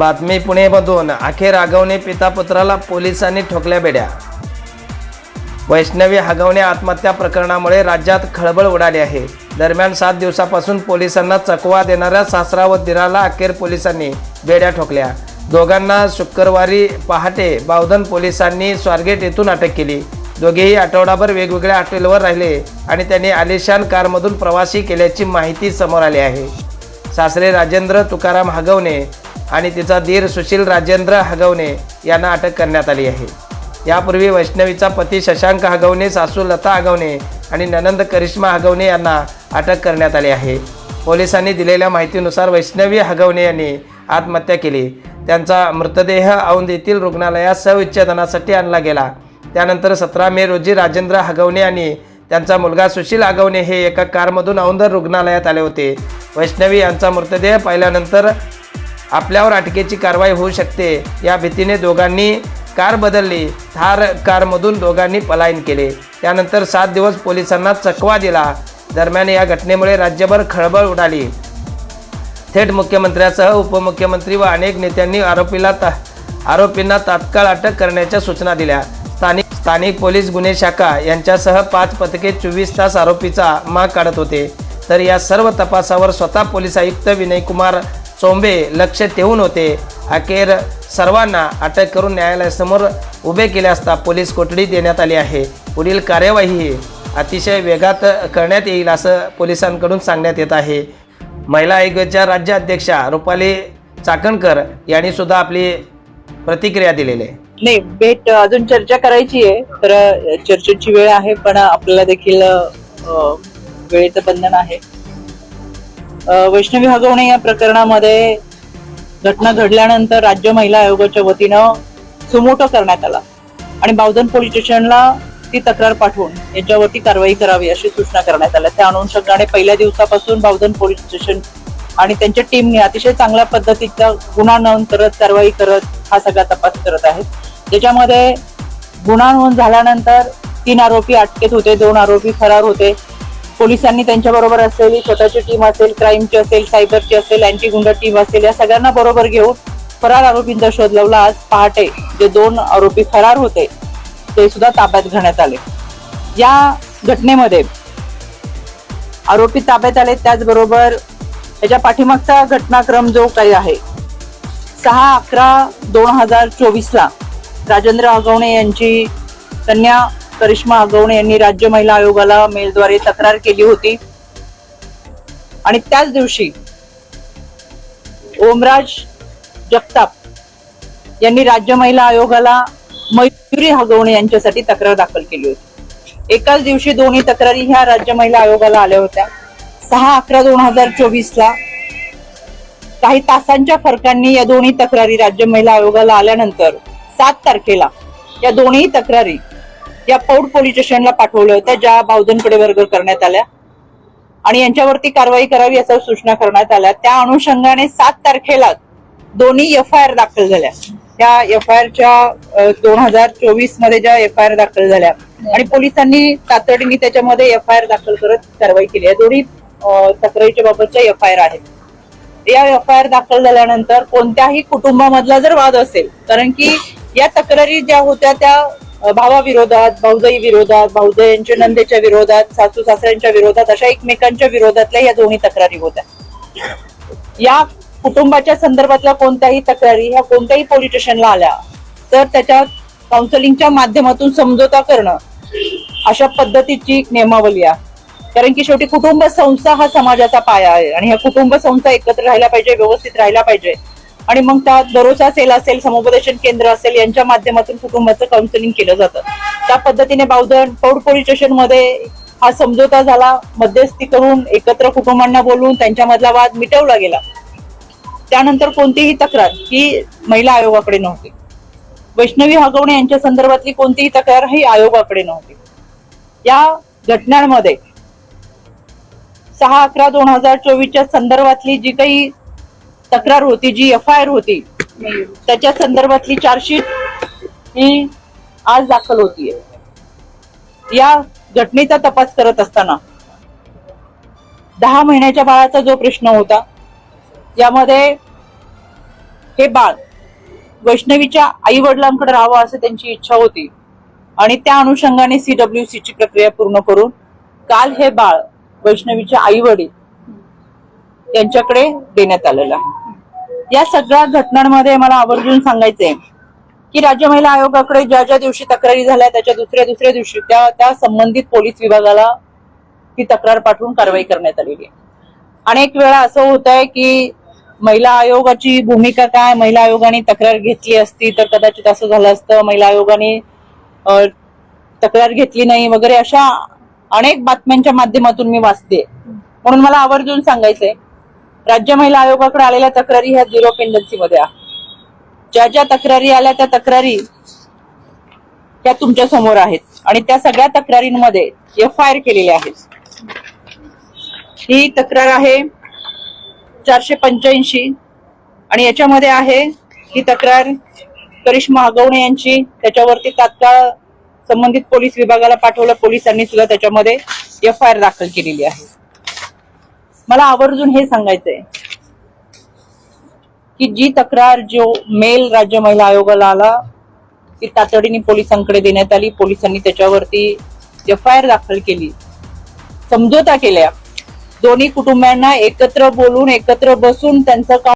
बातमी पुणेमधून. अखेर आगवणे पिता पुत्राला पोलिसांनी ठोकल्या बेड्या. वैष्णवी हगवणे आत्महत्या प्रकरणामुळे राज्यात खळबळ उडाली आहे. दरम्यान सात दिवसापासून पोलिसांना चकवा देणाऱ्या सासरा व दिराला अखेर पोलिसांनी बेड्या ठोकल्या. दोघांना शुक्रवारी पहाटे बावधन पोलिसांनी स्वारगेट येथून अटक केली. दोघेही आठवडाभर वेगवेगळ्या हॉटेलवर राहिले आणि त्यांनी आलिशान कारमधून प्रवासी केल्याची माहिती समोर आली आहे. सासरे राजेंद्र तुकाराम हगवणे आणि तिचा धीर सुशील राजेंद्र हगवणे यांना अटक करण्यात आली आहे. यापूर्वी वैष्णवीचा पती शशांक हगवणे सासू लता हगवणे आणि ननंद करिश्मा हगवणे यांना अटक करण्यात आली आहे. पोलिसांनी दिलेल्या माहितीनुसार वैष्णवी हगवणे यांनी आत्महत्या केली. त्यांचा मृतदेह औंध येथील रुग्णालयात सविच्छेदनासाठी आणला गेला. त्यानंतर सतरा मे रोजी राजेंद्र हगवणे आणि त्यांचा मुलगा सुशील हगवणे हे एका कारमधून औंध रुग्णालयात आले होते. वैष्णवी यांचा मृतदेह पाहिल्यानंतर आपल्यावर अटकेची कारवाई होऊ शकते. या भीतीने दोघांनी कार बदलली. थार कारमधून दोघांनी पलायन केले. त्यानंतर सात दिवस पोलिसांना चकवा दिला. दरम्यान या घटनेमुळे राज्यभर खळबळ उडाली. थेट मुख्यमंत्र्यासह उपमुख्यमंत्री व अनेक नेत्यांनी आरोपीला ता आरोपींना तात्काळ अटक करण्याच्या सूचना दिल्या. स्थानिक स्थानिक पोलीस गुन्हे शाखा यांच्यासह पाच पथके चोवीस तास आरोपीचा माग काढत होते. तर या सर्व तपासावर स्वतः पोलीस आयुक्त विनयकुमार चोंबे लक्ष ठेवून होते. अखेर सर्वांना अटक करून न्यायालयासमोर उभे केले असता पोलीस कोठडी देण्यात आली आहे. पुढील कार्यवाही अतिशय वेगात करण्यात येईल असं पोलिसांकडून सांगण्यात येत आहे. महिला आयोगाच्या राज्य अध्यक्षा रुपाली चाकणकर यांनी सुद्धा आपली प्रतिक्रिया दिलेली आहे. नाही भेट अजून चर्चा करायची आहे. तर चर्चेची वेळ आहे पण आपल्याला देखील वेळेचं बंधन आहे. वैष्णवी हगवणे या प्रकरणामध्ये घटना घडल्यानंतर राज्य महिला आयोगाच्या वतीनं सुमोटो करण्यात आला. आणि बावधन पोलीस स्टेशनला ती तक्रार पाठवून याच्यावरती कारवाई करावी अशी सूचना करण्यात आल्या. त्या अनुषंगाने पहिल्या दिवसापासून बावधन पोलीस स्टेशन आणि त्यांच्या टीमने अतिशय चांगल्या पद्धतीचा गुन्हा नोंद करत कारवाई करत हा सगळा तपास करत आहेत. ज्याच्यामध्ये गुन्हा नोंद झाल्यानंतर तीन आरोपी अटकेत होते दोन आरोपी फरार होते. पोलिसांनी त्यांच्या बरोबर असलेली स्वतःची टीम असेल क्राईमची असेल सायबरची असेल अँटी गुंडा टीम असेल या सगळ्यांना बरोबर घेऊन फरार आरोपींचा शोध लावला. आज पहाटे जे दोन आरोपी फरार होते ते सुद्धा ताब्यात घेण्यात आले. या घटनेमध्ये आरोपी ताब्यात आले. त्याचबरोबर त्याच्या पाठीमागचा घटनाक्रम जो काही आहे सहा अकरा दोन हजार चोवीसला राजेंद्र आगवणे यांची कन्या करिश्मा आगवणे यांनी राज्य महिला आयोगाला मेलद्वारे तक्रार केली होती. आणि त्याच दिवशी ओमराज जगताप यांनी राज्य महिला आयोगाला मयुरी हगवणे यांच्यासाठी तक्रार दाखल केली होती. एकाच दिवशी दोन्ही तक्रारी ह्या राज्य महिला आयोगाला आल्या होत्या. सहा अकरा दोन हजार चोवीस ला काही तासांच्या फरकांनी या दोन्ही तक्रारी राज्य महिला आयोगाला आल्यानंतर सात तारखेला या दोन्ही तक्रारी या पौड पोलीस स्टेशनला पाठवलं होत्या ज्या बावधनकडे वर्ग करण्यात आल्या. आणि यांच्यावरती कारवाई करावी अशा सूचना करण्यात आल्या. त्या अनुषंगाने सात तारखेला दोन्ही एफ आय आर दाखल झाल्या. त्या एफ आय आरच्या दोन हजार चोवीसमध्ये ज्या एफ आय आर दाखल झाल्या. आणि पोलिसांनी तातडीने त्याच्यामध्ये एफ आय आर दाखल करत कारवाई केली. या दोन्ही तक्रारीच्या बाबतच्या एफ आय आर आहेत. या एफ आय आर दाखल झाल्यानंतर कोणत्याही कुटुंबामधला जर वाद असेल कारण की या तक्रारी ज्या होत्या त्या भावाविरोधात भाऊजाई विरोधात भाऊजाईंच्या नंदेच्या विरोधात सासू सासऱ्यांच्या विरोधात अशा एकमेकांच्या विरोधातल्या या दोन्ही तक्रारी होत्या या कुटुंबाच्या संदर्भातल्या कोणत्याही तक्रारी ह्या कोणत्याही पोलीस स्टेशनला आल्या तर त्याच्या काउन्सिलिंगच्या माध्यमातून समझोता करणं अशा पद्धतीची एक नियमावली आहे. कारण की शेवटी कुटुंब संस्था हा समाजाचा पाया आहे आणि ह्या कुटुंब संस्था एकत्र राहायला पाहिजे व्यवस्थित राहायला पाहिजे. आणि मग त्या भरोसा सेल असेल समुपदेशन केंद्र असेल यांच्या माध्यमातून कुटुंबाचं काउन्सिलिंग केलं जातं. त्या पद्धतीने बावधन पौड पोलीस स्टेशनमध्ये हा समझोता झाला. मध्यस्थी करून एकत्र कुटुंबांना बोलवून त्यांच्यामधला वाद मिटवला गेला. त्यानंतर कोणतीही तक्रार ही महिला आयोगाकडे नव्हती. वैष्णवी हगवणे यांच्या संदर्भातली कोणतीही तक्रार ही आयोगाकडे नव्हती. या घटनांमध्ये सहा अकरा दोन हजार चोवीसच्या संदर्भातली जी काही तक्रार होती जी एफ आय आर होती. त्याच्या संदर्भातली चार्जशीट ही आज दाखल होतीये. या घटनेचा तपास करत असताना दहा महिन्याच्या बाळाचा जो प्रश्न होता यामध्ये हे बाळ वैष्णवीच्या आई वडिलांकडे राहावं असं त्यांची इच्छा होती आणि त्या अनुषंगाने सीडब्ल्यूसी ची प्रक्रिया पूर्ण करून काल हे बाळ वैष्णवीचे आई वडील यांच्याकडे देण्यात आलेलं आहे. या सगळ्या घटनांमध्ये मला आवर्जून सांगायचंय की राज्य महिला आयोगाकडे ज्या ज्या दिवशी तक्रारी झाल्या त्याच्या दुसऱ्या दुसऱ्या दिवशी त्या त्या संबंधित पोलीस विभागाला ती तक्रार पाठवून कारवाई करण्यात आलेली आहे. अनेक वेळा असं होत आहे की महिला आयोगाची भूमिका काय? महिला आयोगाने तक्रार घेतली असती तर कदाचित असं झालं असतं. महिला आयोगाने तक्रार घेतली नाही वगैरे अशा अनेक बातम्यांच्या माध्यमातून मी वाचते. म्हणून मला आवर्जून सांगायचंय राज्य महिला आयोगाकडे आलेल्या तक्रारी ह्या झिरो पेंडन्सी मध्ये आहे ज्या ज्या तक्रारी आल्या त्या तक्रारी त्या तुमच्यासमोर आहेत. आणि त्या सगळ्या तक्रारींमध्ये एफ आय आर केलेल्या आहेत. ही तक्रार आहे चारशे पंच्याऐंशी आणि याच्यामध्ये आहे ही तक्रार करिश्मा हगवणे यांची. त्याच्यावरती तात्काळ संबंधित पोलीस विभागाला पाठवलं. पोलिसांनी सुद्धा त्याच्यामध्ये एफ आय आर दाखल केलेली आहे. मला आवर्जून हे सांगायचंय की जी तक्रार जो मेल राज्य महिला आयोगाला आला ती तातडीने पोलिसांकडे देण्यात आली. पोलिसांनी त्याच्यावरती एफ आय आर दाखल केली. समझोता केल्या. दोन्ही कुटुंबियांना एकत्र बोलून एकत्र बसून त्यांचं काम